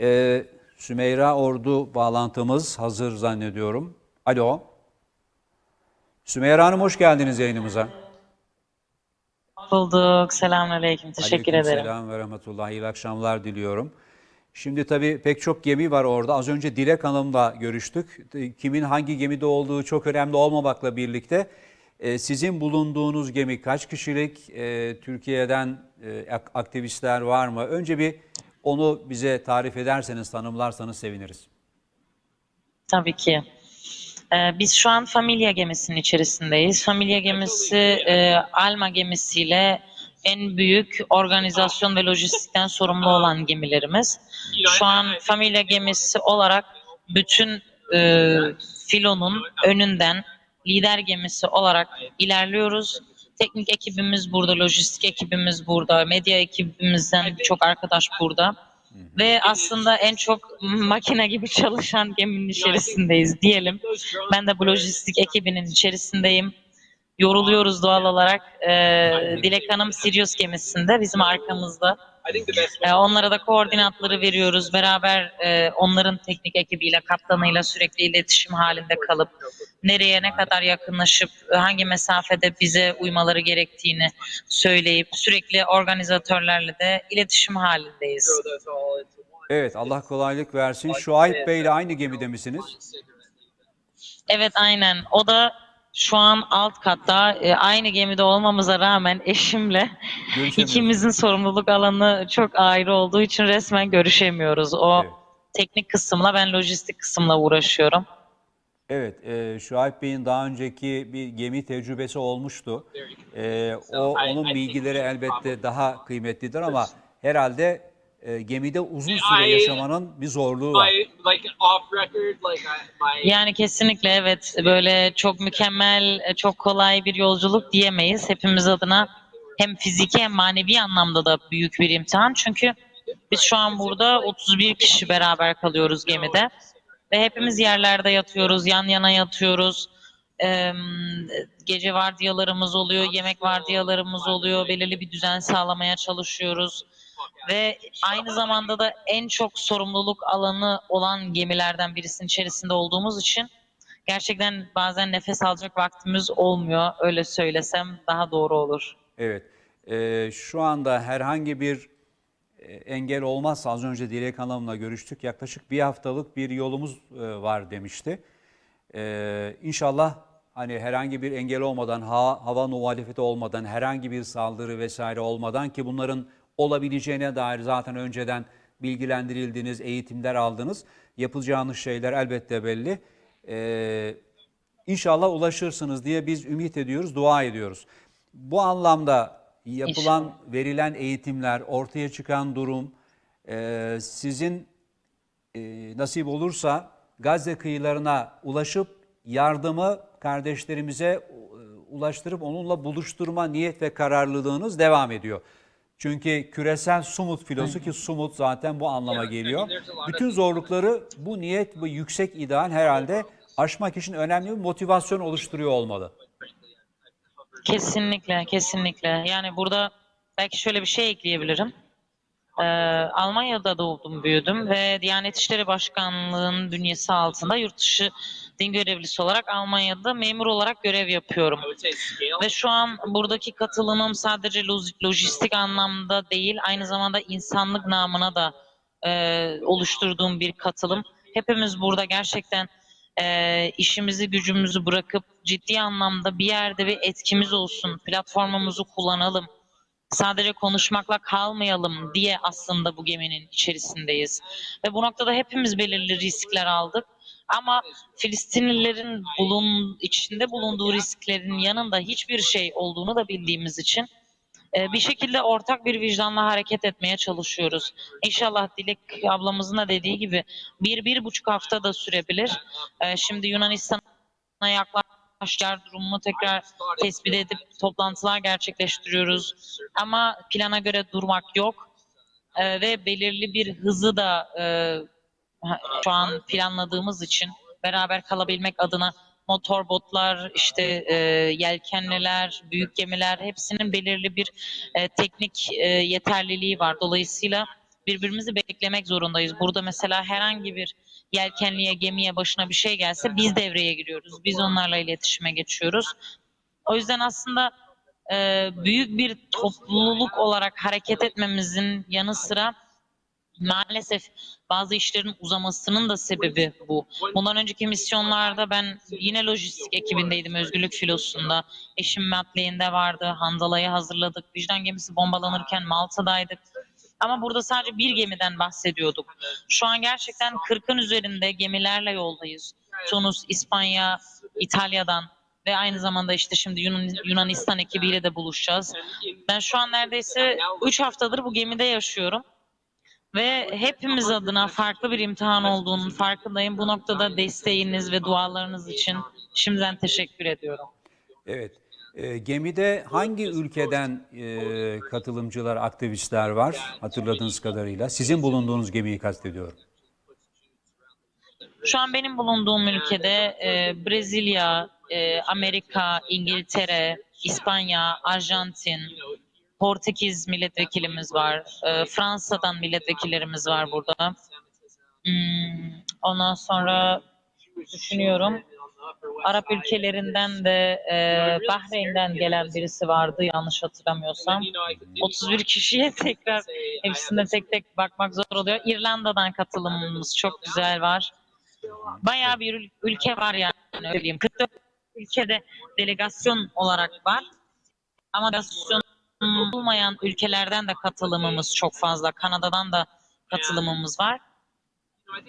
Ee, Sümeyra Ordu bağlantımız hazır zannediyorum. Alo. Sümeyra Hanım hoş geldiniz yayınımıza. Bulduk. Selamünaleyküm. Teşekkür ederim. Selam ve rahmetullah. İyi akşamlar diliyorum. Şimdi tabii pek çok gemi var orada. Az önce Dilek Hanım'la görüştük. Kimin hangi gemide olduğu çok önemli olmamakla birlikte e, sizin bulunduğunuz gemi kaç kişilik? E, Türkiye'den e, ak- aktivistler var mı? Önce bir onu bize tarif ederseniz, tanımlarsanız seviniriz. Tabii ki. Ee, biz şu an Familya gemisinin içerisindeyiz. Familya gemisi e, Alma gemisiyle en büyük organizasyon ve lojistikten sorumlu olan gemilerimiz. Şu an Familya gemisi olarak bütün e, filonun önünden lider gemisi olarak ilerliyoruz. Teknik ekibimiz burada, lojistik ekibimiz burada, medya ekibimizden birçok arkadaş burada. Ve aslında en çok makine gibi çalışan geminin içerisindeyiz diyelim. Ben de bu lojistik ekibinin içerisindeyim. Yoruluyoruz doğal olarak. Ee, Dilek Hanım Sirius gemisinde bizim arkamızda. Ee, onlara da koordinatları veriyoruz. Beraber e, onların teknik ekibiyle, kaptanıyla sürekli iletişim halinde kalıp nereye ne kadar yakınlaşıp hangi mesafede bize uymaları gerektiğini söyleyip sürekli organizatörlerle de iletişim halindeyiz. Evet, Allah kolaylık versin. Şuayb Bey ile aynı gemide misiniz? Evet aynen. O da şu an alt katta e, aynı gemide olmamıza rağmen eşimle ikimizin sorumluluk alanı çok ayrı olduğu için resmen görüşemiyoruz. O Evet. teknik kısımla ben lojistik kısımla uğraşıyorum. Evet, e, Şuayb Bey'in daha önceki bir gemi tecrübesi olmuştu. E, o onun bilgileri elbette daha kıymetlidir ama herhalde e, gemide uzun süre yaşamanın bir zorluğu var. Yani kesinlikle evet böyle çok mükemmel, e, çok kolay bir yolculuk diyemeyiz. Hepimiz adına hem fiziki hem manevi anlamda da büyük bir imtihan. Çünkü biz şu an burada 31 kişi beraber kalıyoruz gemide. Ve hepimiz yerlerde yatıyoruz, yan yana yatıyoruz. Ee, gece vardiyalarımız oluyor, yemek vardiyalarımız oluyor. Belirli bir düzen sağlamaya çalışıyoruz. Ve aynı zamanda da en çok sorumluluk alanı olan gemilerden birisinin içerisinde olduğumuz için gerçekten bazen nefes alacak vaktimiz olmuyor. Öyle söylesem daha doğru olur. Evet, e, şu anda herhangi bir e, engel olmazsa az önce Dilek Hanım'la görüştük. Yaklaşık bir haftalık bir yolumuz e, var demişti. E, İnşallah hani herhangi bir engel olmadan, ha, hava muhalefeti olmadan, herhangi bir saldırı vesaire olmadan ki bunların olabileceğine dair zaten önceden bilgilendirildiniz, eğitimler aldınız. Yapılacağınız şeyler elbette belli. E, İnşallah ulaşırsınız diye biz ümit ediyoruz, dua ediyoruz. Bu anlamda yapılan, İnşallah. verilen eğitimler, ortaya çıkan durum e, sizin e, nasip olursa Gazze kıyılarına ulaşıp yardımı kardeşlerimize e, ulaştırıp onunla buluşturma niyet ve kararlılığınız devam ediyor. Çünkü küresel sumut filosu ki sumut zaten bu anlama geliyor. Bütün zorlukları bu niyet, bu yüksek ideal herhalde aşmak için önemli bir motivasyon oluşturuyor olmalı. Kesinlikle, kesinlikle. Yani burada belki şöyle bir şey ekleyebilirim. Ee, Almanya'da doğdum, büyüdüm ve Diyanet İşleri Başkanlığı'nın bünyesi altında yurt dışı din görevlisi olarak Almanya'da memur olarak görev yapıyorum. Ve şu an buradaki katılımım sadece loj- lojistik anlamda değil, aynı zamanda insanlık namına da e, oluşturduğum bir katılım. Hepimiz burada gerçekten e, işimizi gücümüzü bırakıp ciddi anlamda bir yerde bir etkimiz olsun, platformumuzu kullanalım, sadece konuşmakla kalmayalım diye aslında bu geminin içerisindeyiz. Ve bu noktada hepimiz belirli riskler aldık. Ama Filistinlilerin bulun, içinde bulunduğu risklerin yanında hiçbir şey olduğunu da bildiğimiz için e, bir şekilde ortak bir vicdanla hareket etmeye çalışıyoruz. İnşallah Dilek ablamızın da dediği gibi bir, bir buçuk hafta da sürebilir. E, şimdi Yunanistan'a yaklaşacak durumunu tekrar tespit edip toplantılar gerçekleştiriyoruz. Ama plana göre durmak yok. E, ve belirli bir hızı da şu an planladığımız için beraber kalabilmek adına motor botlar, işte e, yelkenliler, büyük gemiler hepsinin belirli bir e, teknik e, yeterliliği var. Dolayısıyla birbirimizi beklemek zorundayız. Burada mesela herhangi bir yelkenliye, gemiye başına bir şey gelse biz devreye giriyoruz. Biz onlarla iletişime geçiyoruz. O yüzden aslında e, büyük bir topluluk olarak hareket etmemizin yanı sıra maalesef bazı işlerin uzamasının da sebebi bu. Bundan önceki misyonlarda ben yine lojistik ekibindeydim Özgürlük Filosu'nda. Eşim Madley'inde vardı. Handala'yı hazırladık. Vicdan gemisi bombalanırken Malta'daydık. Ama burada sadece bir gemiden bahsediyorduk. Şu an gerçekten 40'ın üzerinde gemilerle yoldayız. Tunus, İspanya, İtalya'dan ve aynı zamanda işte şimdi Yunan, Yunanistan ekibiyle de buluşacağız. Ben şu an neredeyse 3 haftadır bu gemide yaşıyorum. Ve hepimiz adına farklı bir imtihan olduğunun farkındayım. Bu noktada desteğiniz ve dualarınız için şimdiden teşekkür ediyorum. Evet. E, gemide hangi ülkeden e, katılımcılar, aktivistler var hatırladığınız kadarıyla? Sizin bulunduğunuz gemiyi kastediyorum. Şu an benim bulunduğum ülkede e, Brezilya, e, Amerika, İngiltere, İspanya, Arjantin, Portekiz milletvekilimiz var. E, Fransa'dan milletvekillerimiz var burada. Hmm, ondan sonra düşünüyorum. Arap ülkelerinden de e, Bahreyn'den gelen birisi vardı yanlış hatırlamıyorsam. 31 kişiye tekrar hepsine tek tek bakmak zor oluyor. İrlanda'dan katılımımız çok güzel var. Bayağı bir ül- ülke var yani öyle diyeyim. 44 ülkede delegasyon olarak var. Ama delegasyon olmayan ülkelerden de katılımımız çok fazla. Kanada'dan da katılımımız var.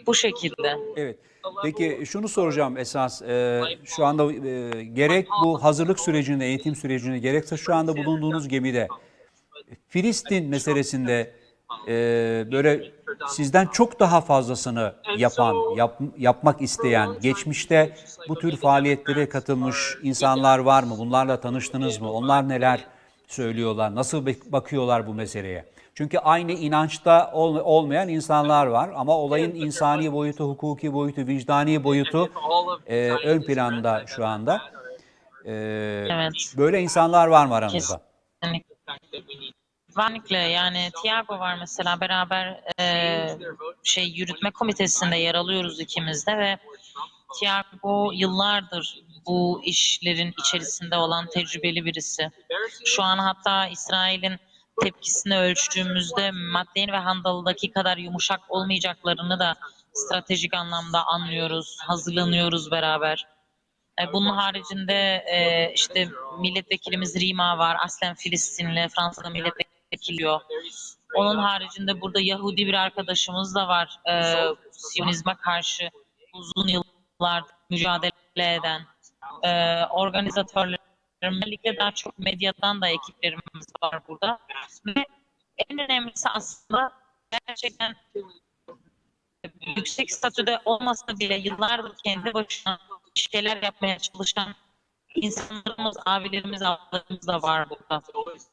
Bu şekilde. Evet. Peki şunu soracağım esas. e, şu anda e, gerek bu hazırlık sürecinde, eğitim sürecinde gerekse şu anda bulunduğunuz gemide Filistin meselesinde e, böyle sizden çok daha fazlasını yapan, yap- yapmak isteyen, geçmişte bu tür faaliyetlere katılmış insanlar var mı? Bunlarla tanıştınız mı? Onlar neler söylüyorlar? Nasıl bakıyorlar bu meseleye? Çünkü aynı inançta ol- olmayan insanlar var ama olayın insani boyutu, hukuki boyutu, vicdani boyutu e, ön planda şu anda. E, Evet. Böyle insanlar var mı aranızda? Kesinlikle. Kesinlikle yani Tiago var mesela beraber e, şey yürütme komitesinde yer alıyoruz ikimiz de ve Tiago yıllardır bu işlerin içerisinde olan tecrübeli birisi. Şu an hatta İsrail'in tepkisini ölçtüğümüzde Madleyn ve Handalı'daki kadar yumuşak olmayacaklarını da stratejik anlamda anlıyoruz, hazırlanıyoruz beraber. E, Bunun haricinde e, işte milletvekilimiz Rima var, aslen Filistinli, Fransa'da milletvekiliyor. Onun haricinde burada Yahudi bir arkadaşımız da var, e, Siyonizme karşı uzun yıllar mücadele eden e, organizatörler. Özellikle daha çok medyadan da ekiplerimiz var burada. Ve en önemlisi aslında gerçekten yüksek statüde olmasa bile yıllardır kendi başına şeyler yapmaya çalışan insanlarımız, abilerimiz, ablalarımız da var burada.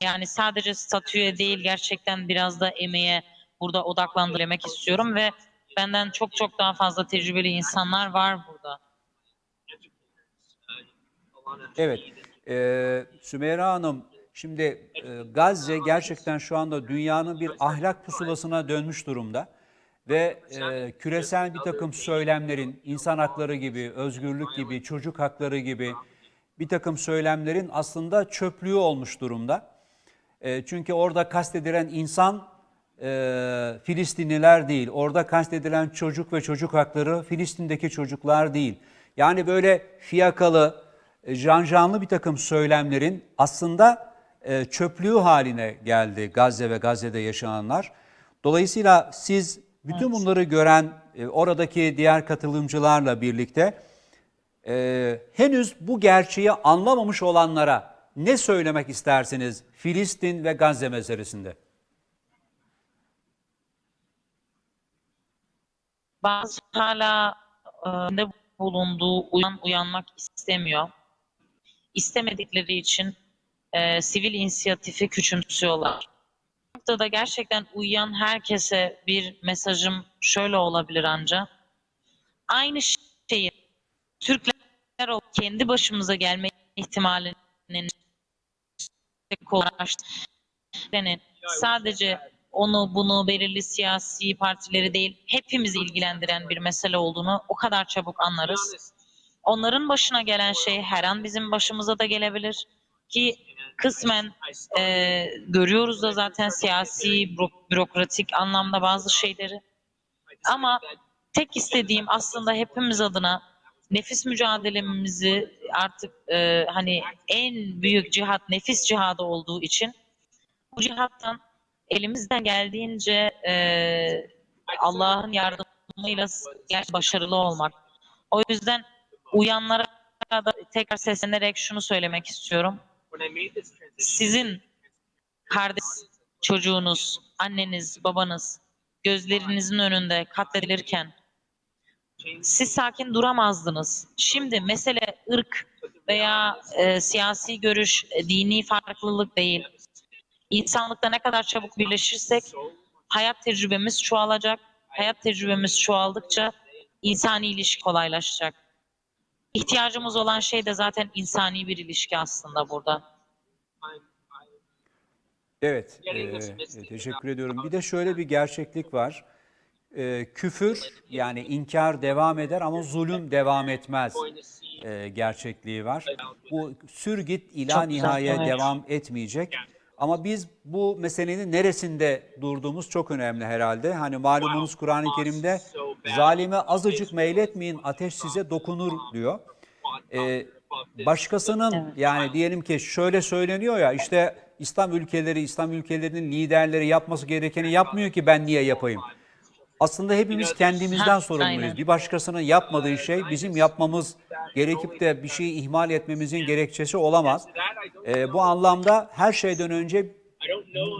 Yani sadece statüye değil gerçekten biraz da emeğe burada odaklandırmak istiyorum ve benden çok çok daha fazla tecrübeli insanlar var burada. Evet. Ee, Sümeyra Hanım, şimdi e, Gazze gerçekten şu anda dünyanın bir ahlak pusulasına dönmüş durumda. Ve e, küresel bir takım söylemlerin, insan hakları gibi, özgürlük gibi, çocuk hakları gibi bir takım söylemlerin aslında çöplüğü olmuş durumda. E, çünkü orada kastedilen insan e, Filistinliler değil. Orada kastedilen çocuk ve çocuk hakları Filistin'deki çocuklar değil. Yani böyle fiyakalı, janjanlı bir takım söylemlerin aslında e, çöplüğü haline geldi Gazze ve Gazze'de yaşananlar. Dolayısıyla siz bütün bunları gören e, oradaki diğer katılımcılarla birlikte e, henüz bu gerçeği anlamamış olanlara ne söylemek istersiniz Filistin ve Gazze meselesinde? Bazı hala e, ne bulunduğu uyan uyanmak istemiyor. İstemedikleri için e, sivil inisiyatifi küçümsüyorlar. Bu noktada gerçekten uyuyan herkese bir mesajım şöyle olabilir anca. Aynı şeyi Türkler o kendi başımıza gelme ihtimalinin araştırmanın sadece onu bunu belirli siyasi partileri değil hepimizi ilgilendiren bir mesele olduğunu o kadar çabuk anlarız. Onların başına gelen şey her an bizim başımıza da gelebilir ki kısmen e, görüyoruz da zaten siyasi bürok- bürokratik anlamda bazı şeyleri. Ama tek istediğim aslında hepimiz adına nefis mücadelemizi artık e, hani en büyük cihat nefis cihadı olduğu için bu cihattan elimizden geldiğince e, Allah'ın yardımıyla başarılı olmak. O yüzden uyanlara da tekrar seslenerek şunu söylemek istiyorum. Sizin kardeş, çocuğunuz, anneniz, babanız gözlerinizin önünde katledilirken siz sakin duramazdınız. Şimdi mesele ırk veya e, siyasi görüş, e, dini farklılık değil. İnsanlıkta ne kadar çabuk birleşirsek hayat tecrübemiz çoğalacak. Hayat tecrübemiz çoğaldıkça insani ilişki kolaylaşacak. İhtiyacımız olan şey de zaten insani bir ilişki aslında burada. Evet, e, teşekkür ediyorum. Bir de şöyle bir gerçeklik var. E, küfür yani inkar devam eder ama zulüm devam etmez e, gerçekliği var. Bu sürgit ila Çok güzel, nihaya evet. devam etmeyecek. Ama biz bu meselenin neresinde durduğumuz çok önemli herhalde. Hani malumunuz Kur'an-ı Kerim'de zalime azıcık meyletmeyin ateş size dokunur diyor. Ee, başkasının yani diyelim ki şöyle söyleniyor ya işte İslam ülkeleri, İslam ülkelerinin liderleri yapması gerekeni yapmıyor ki ben niye yapayım? Aslında hepimiz kendimizden sorumluyuz. Bir başkasının yapmadığı şey bizim yapmamız gerekip de bir şeyi ihmal etmemizin gerekçesi olamaz. Ee, bu anlamda her şeyden önce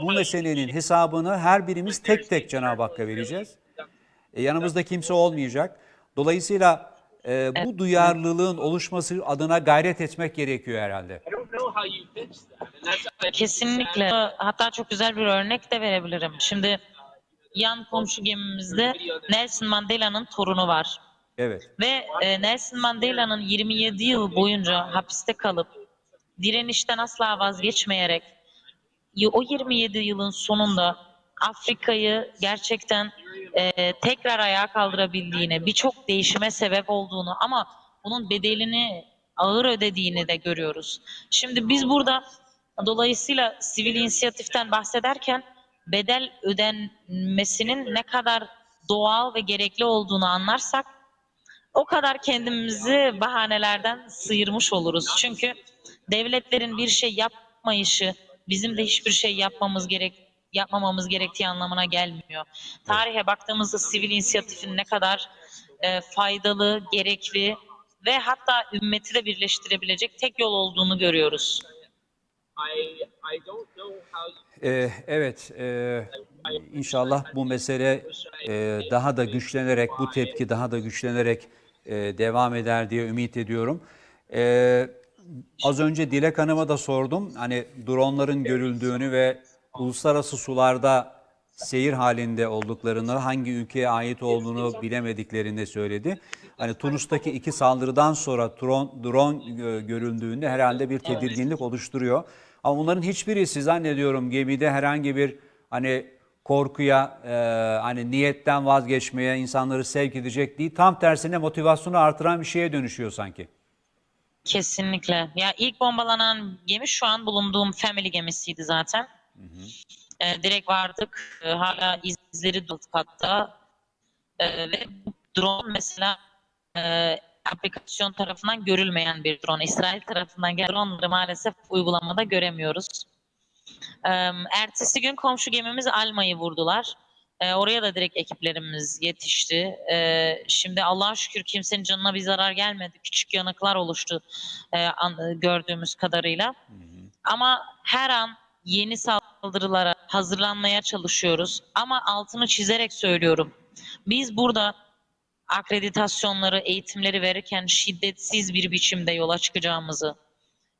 bu meselenin hesabını her birimiz tek tek Cenab-ı Hakk'a vereceğiz. E, yanımızda kimse olmayacak. Dolayısıyla e, bu duyarlılığın oluşması adına gayret etmek gerekiyor herhalde. Kesinlikle. Hatta çok güzel bir örnek de verebilirim. Şimdi yan komşu gemimizde Nelson Mandela'nın torunu var. Evet. Ve e, Nelson Mandela'nın 27 yıl boyunca hapiste kalıp direnişten asla vazgeçmeyerek o 27 yılın sonunda Afrika'yı gerçekten e, tekrar ayağa kaldırabildiğini, birçok değişime sebep olduğunu ama bunun bedelini ağır ödediğini de görüyoruz. Şimdi biz burada dolayısıyla sivil inisiyatiften bahsederken bedel ödenmesinin ne kadar doğal ve gerekli olduğunu anlarsak o kadar kendimizi bahanelerden sıyırmış oluruz. Çünkü devletlerin bir şey yapmayışı bizim de hiçbir şey yapmamız gerek yapmamamız gerektiği anlamına gelmiyor. Tarihe baktığımızda sivil inisiyatifin ne kadar e, faydalı, gerekli ve hatta ümmeti de birleştirebilecek tek yol olduğunu görüyoruz. E, evet. E, inşallah bu mesele e, daha da güçlenerek, bu tepki daha da güçlenerek e, devam eder diye ümit ediyorum. E, az önce Dilek Hanım'a da sordum. Hani dronların görüldüğünü ve uluslararası sularda seyir halinde olduklarını, hangi ülkeye ait olduğunu bilemediklerini söyledi. Hani Tunus'taki iki saldırıdan sonra drone, drone gö- görüldüğünde herhalde bir tedirginlik oluşturuyor. Ama bunların hiçbirisi zannediyorum gemide herhangi bir hani korkuya, e, hani niyetten vazgeçmeye insanları sevk edecek değil. Tam tersine motivasyonu artıran bir şeye dönüşüyor sanki. Kesinlikle. Ya ilk bombalanan gemi şu an bulunduğum family gemisiydi zaten. Ee, direkt vardık. Ee, hala izleri dut hatta. Ee, ve drone mesela e, aplikasyon tarafından görülmeyen bir drone. İsrail tarafından gelen droneları maalesef uygulamada göremiyoruz. Ee, ertesi gün komşu gemimiz Alma'yı vurdular. Ee, oraya da direkt ekiplerimiz yetişti. Ee, şimdi Allah'a şükür kimsenin canına bir zarar gelmedi. Küçük yanıklar oluştu e, an- gördüğümüz kadarıyla. Ama her an yeni saldırılara hazırlanmaya çalışıyoruz. Ama altını çizerek söylüyorum. Biz burada akreditasyonları, eğitimleri verirken şiddetsiz bir biçimde yola çıkacağımızı,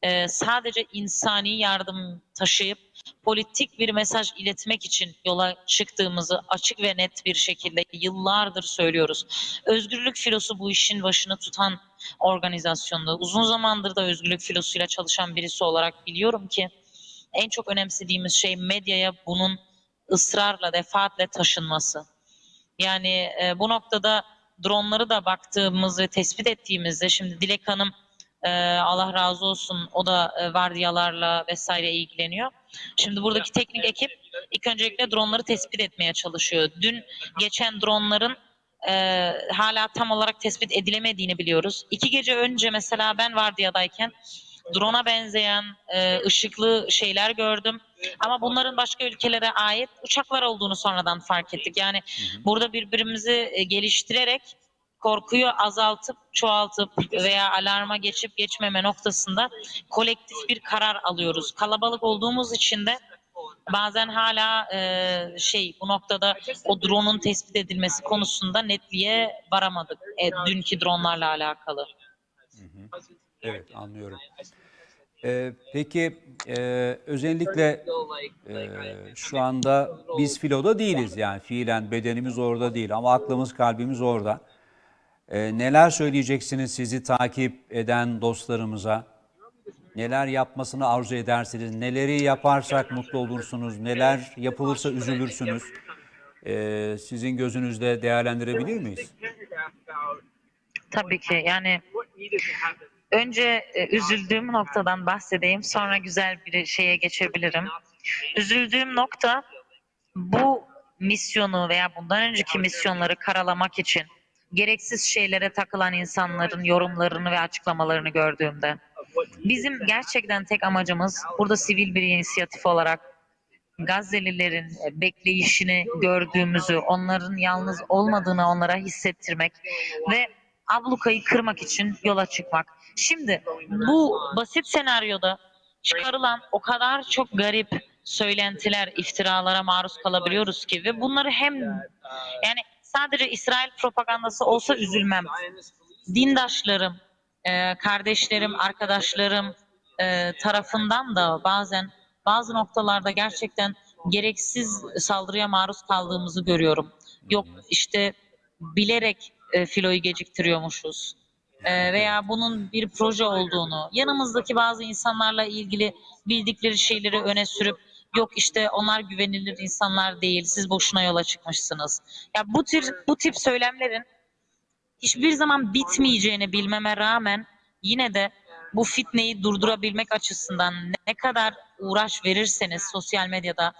e, sadece insani yardım taşıyıp politik bir mesaj iletmek için yola çıktığımızı açık ve net bir şekilde yıllardır söylüyoruz. Özgürlük filosu bu işin başını tutan organizasyonda. Uzun zamandır da özgürlük filosuyla çalışan birisi olarak biliyorum ki en çok önemsediğimiz şey medyaya bunun ısrarla, defaatle taşınması. Yani e, bu noktada dronları da baktığımız ve tespit ettiğimizde şimdi Dilek Hanım e, Allah razı olsun o da e, vardiyalarla vesaire ilgileniyor. Şimdi buradaki teknik ekip ilk öncelikle dronları tespit etmeye çalışıyor. Dün geçen dronların e, hala tam olarak tespit edilemediğini biliyoruz. İki gece önce mesela ben vardiyadayken drone'a benzeyen e, ışıklı şeyler gördüm. Ama bunların başka ülkelere ait uçaklar olduğunu sonradan fark ettik. Yani burada birbirimizi e, geliştirerek korkuyu azaltıp çoğaltıp veya alarma geçip geçmeme noktasında kolektif bir karar alıyoruz. Kalabalık olduğumuz için de bazen hala e, şey bu noktada o drone'un tespit edilmesi konusunda netliğe varamadık. E, dünkü dronlarla alakalı. Evet anlıyorum. Ee, peki e, özellikle e, şu anda biz filoda değiliz yani fiilen bedenimiz orada değil ama aklımız kalbimiz orada. Ee, neler söyleyeceksiniz sizi takip eden dostlarımıza? Neler yapmasını arzu edersiniz? Neleri yaparsak mutlu olursunuz? Neler yapılırsa üzülürsünüz? Ee, sizin gözünüzde değerlendirebilir miyiz? Tabii ki yani önce e, üzüldüğüm noktadan bahsedeyim sonra güzel bir şeye geçebilirim. Üzüldüğüm nokta bu misyonu veya bundan önceki misyonları karalamak için gereksiz şeylere takılan insanların yorumlarını ve açıklamalarını gördüğümde. Bizim gerçekten tek amacımız burada sivil bir inisiyatif olarak Gazze'lilerin e, bekleyişini gördüğümüzü, onların yalnız olmadığını onlara hissettirmek ve ablukayı kırmak için yola çıkmak. Şimdi bu basit senaryoda çıkarılan o kadar çok garip söylentiler, iftiralara maruz kalabiliyoruz ki ve bunları hem yani sadece İsrail propagandası olsa üzülmem. Dindaşlarım, e, kardeşlerim, arkadaşlarım e, tarafından da bazen bazı noktalarda gerçekten gereksiz saldırıya maruz kaldığımızı görüyorum. Yok işte bilerek e, filoyu geciktiriyormuşuz. E, veya bunun bir proje olduğunu, yanımızdaki bazı insanlarla ilgili bildikleri şeyleri öne sürüp yok işte onlar güvenilir insanlar değil, siz boşuna yola çıkmışsınız. Ya bu tür bu tip söylemlerin hiçbir zaman bitmeyeceğini bilmeme rağmen yine de bu fitneyi durdurabilmek açısından ne kadar uğraş verirseniz sosyal medyada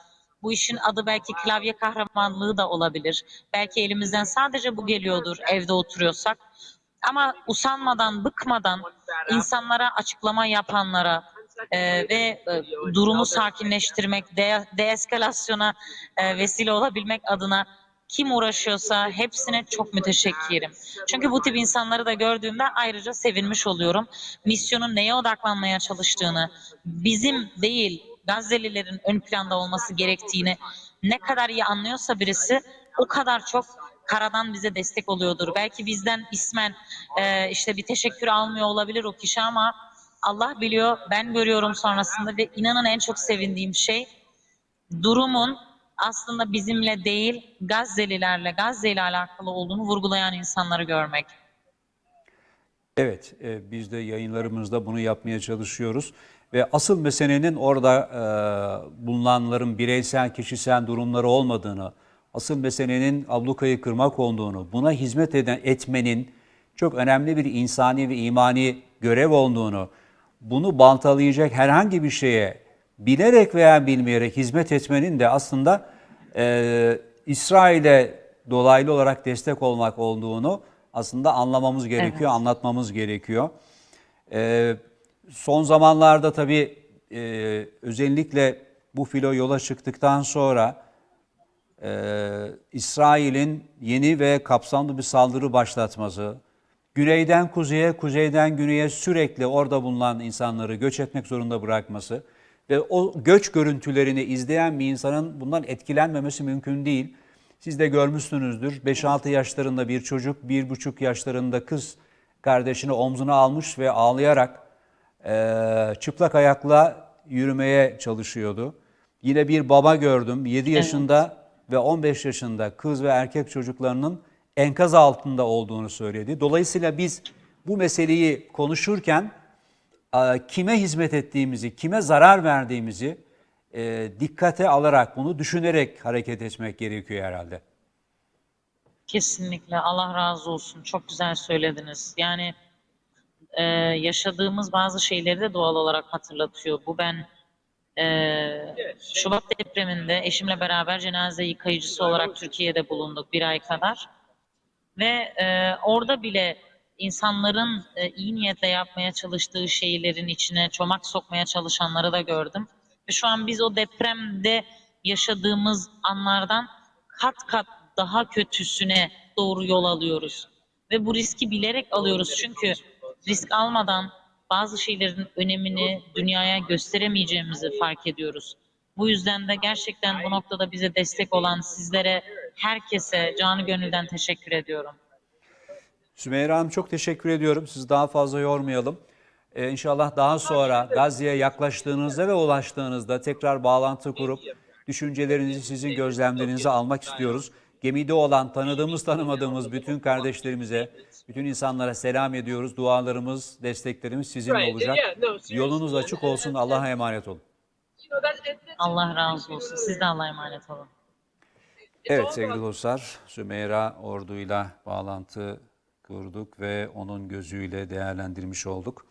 bu işin adı belki klavye kahramanlığı da olabilir. Belki elimizden sadece bu geliyordur evde oturuyorsak. Ama usanmadan, bıkmadan insanlara açıklama yapanlara e, ve e, durumu sakinleştirmek, de, deeskalasyona e, vesile olabilmek adına kim uğraşıyorsa hepsine çok müteşekkirim. Çünkü bu tip insanları da gördüğümde ayrıca sevinmiş oluyorum. Misyonun neye odaklanmaya çalıştığını, bizim değil Gazze'lilerin ön planda olması gerektiğini ne kadar iyi anlıyorsa birisi o kadar çok karadan bize destek oluyordur. Belki bizden ismen e, işte bir teşekkür almıyor olabilir o kişi ama Allah biliyor, ben görüyorum sonrasında ve inanın en çok sevindiğim şey durumun aslında bizimle değil Gazze'lilerle, Gazze ile alakalı olduğunu vurgulayan insanları görmek. Evet, e, biz de yayınlarımızda bunu yapmaya çalışıyoruz. Ve asıl meselenin orada e, bulunanların bireysel, kişisel durumları olmadığını, asıl meselenin ablukayı kırmak olduğunu, buna hizmet eden etmenin çok önemli bir insani ve imani görev olduğunu, bunu baltalayacak herhangi bir şeye bilerek veya bilmeyerek hizmet etmenin de aslında e, İsrail'e dolaylı olarak destek olmak olduğunu aslında anlamamız gerekiyor, anlatmamız gerekiyor. E, son zamanlarda tabii e, özellikle bu filo yola çıktıktan sonra e, İsrail'in yeni ve kapsamlı bir saldırı başlatması, güneyden kuzeye, kuzeyden güneye sürekli orada bulunan insanları göç etmek zorunda bırakması ve o göç görüntülerini izleyen bir insanın bundan etkilenmemesi mümkün değil. Siz de görmüşsünüzdür. 5-6 yaşlarında bir çocuk, 1,5 yaşlarında kız kardeşini omzuna almış ve ağlayarak e, çıplak ayakla yürümeye çalışıyordu. Yine bir baba gördüm 7 yaşında ve 15 yaşında kız ve erkek çocuklarının enkaz altında olduğunu söyledi. Dolayısıyla biz bu meseleyi konuşurken e, kime hizmet ettiğimizi, kime zarar verdiğimizi e, dikkate alarak, bunu düşünerek hareket etmek gerekiyor herhalde. Kesinlikle Allah razı olsun. Çok güzel söylediniz. Yani e, yaşadığımız bazı şeyleri de doğal olarak hatırlatıyor. Bu ben e, Şubat depreminde eşimle beraber cenaze yıkayıcısı olarak Türkiye'de bulunduk bir ay kadar. Ve e, orada bile insanların e, iyi niyetle yapmaya çalıştığı şeylerin içine çomak sokmaya çalışanları da gördüm. Ve şu an biz o depremde yaşadığımız anlardan kat kat daha kötüsüne doğru yol alıyoruz. Ve bu riski bilerek alıyoruz çünkü risk almadan bazı şeylerin önemini dünyaya gösteremeyeceğimizi fark ediyoruz. Bu yüzden de gerçekten bu noktada bize destek olan sizlere, herkese canı gönülden teşekkür ediyorum. Sümeyra Hanım çok teşekkür ediyorum. Sizi daha fazla yormayalım. Ee, inşallah daha sonra Gazze'ye yaklaştığınızda ve ulaştığınızda tekrar bağlantı kurup düşüncelerinizi, sizin gözlemlerinizi almak istiyoruz. Gemide olan tanıdığımız tanımadığımız bütün kardeşlerimize, bütün insanlara selam ediyoruz. Dualarımız, desteklerimiz sizinle olacak. Yolunuz açık olsun. Allah'a emanet olun. Allah razı olsun. Siz de Allah'a emanet olun. Evet sevgili dostlar, Sümeyra Ordu'yla bağlantı kurduk ve onun gözüyle değerlendirmiş olduk.